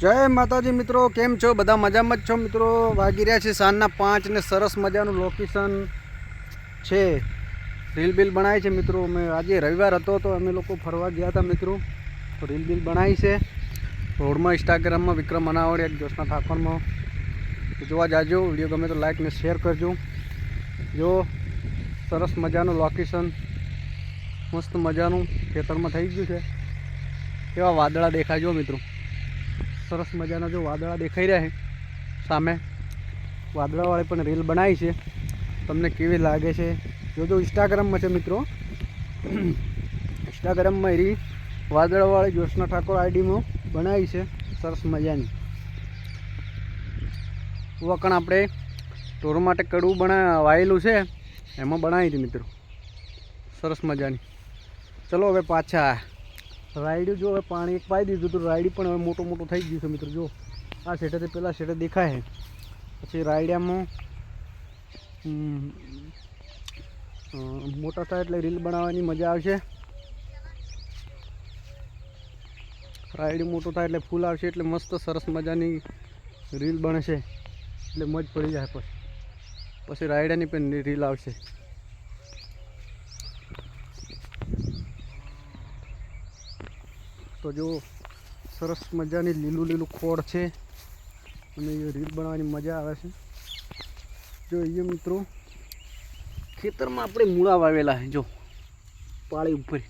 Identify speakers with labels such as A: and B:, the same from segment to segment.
A: જય માતાજી મિત્રો, કેમ છો? બધા મજામાં જ છો મિત્રો? વાગી રહ્યા છે સાંજના પાંચ ને સરસ મજાનું લોકેશન છે. રીલ બિલ બનાવી છે મિત્રો. અમે આજે રવિવાર હતો તો અમે લોકો ફરવા ગયા હતા મિત્રો. તો રીલ બિલ બનાવી છે. રોડમાં ઇન્સ્ટાગ્રામમાં વિક્રમ અનાવડે એક ઠાકોરમાં. જોવા જાજો, વીડિયો ગમે તો લાઈક ને શેર કરજો. જો સરસ મજાનું લોકેશન મસ્ત મજાનું ખેતરમાં થઈ ગયું છે. કેવા વાદળા દેખાય મિત્રો. સરસ મજાના જો વાદળા દેખાઈ રહ્યા છે. સામે વાદળાવાળી પણ રીલ બનાવી છે. તમને કેવી લાગે છે? જોજો ઇન્સ્ટાગ્રામમાં છે મિત્રો. ઇન્સ્ટાગ્રામમાં રીલ વાદળાવાળી જ્યોત્સના ઠાકોર આઈડીમાં બનાવી છે. સરસ મજાની. વકણ આપણે ટોર માટે કડવું બના વાયેલું છે. એમાં બનાવી હતી મિત્રો. સરસ મજાની. ચલો હવે પાછા રાયડું જો હવે પાણી એક પાઈ દીધું તો રાયડી પણ હવે મોટું મોટું થઈ ગયું છે મિત્રો, જો. આ શેઠેથી પહેલાં શેઠે દેખાય પછી રાયડિયામાં મોટા થાય એટલે રીલ બનાવવાની મજા આવશે. રાયડી મોટું થાય એટલે ફૂલ આવશે એટલે મસ્ત સરસ મજાની રીલ બનશે. એટલે મજ પડી જાય પછી. પછી રાયડાની પણ રીલ આવશે. તો જો સરસ મજાની લીલું લીલું ખોડ છે. અને એ રીલ બનાવવાની મજા આવે છે. જો એ મિત્રો, ખેતરમાં આપણે મૂળા વાવેલા છે, જો. પાળી ઉપર.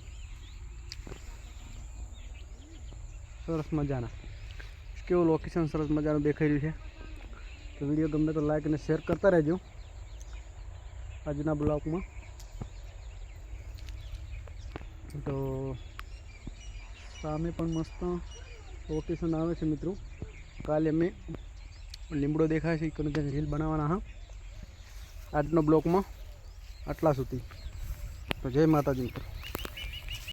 A: સરસ મજાના. કેવું લોકેશન સરસ મજાનું દેખાઈ રહ્યું છે. તો વીડિયો ગમે તો લાઈક અને શેર કરતા રહેજો. આજના બ્લોગમાં. તો સામે પણ મસ્ત લોકેશન આવે છે મિત્રો. કાલે અમે લીમડો દેખાય છે કે ત્યાં રીલ બનાવવાના, હા. આજનો બ્લોકમાં આટલા સુધી. તો જય માતાજી મિત્રો.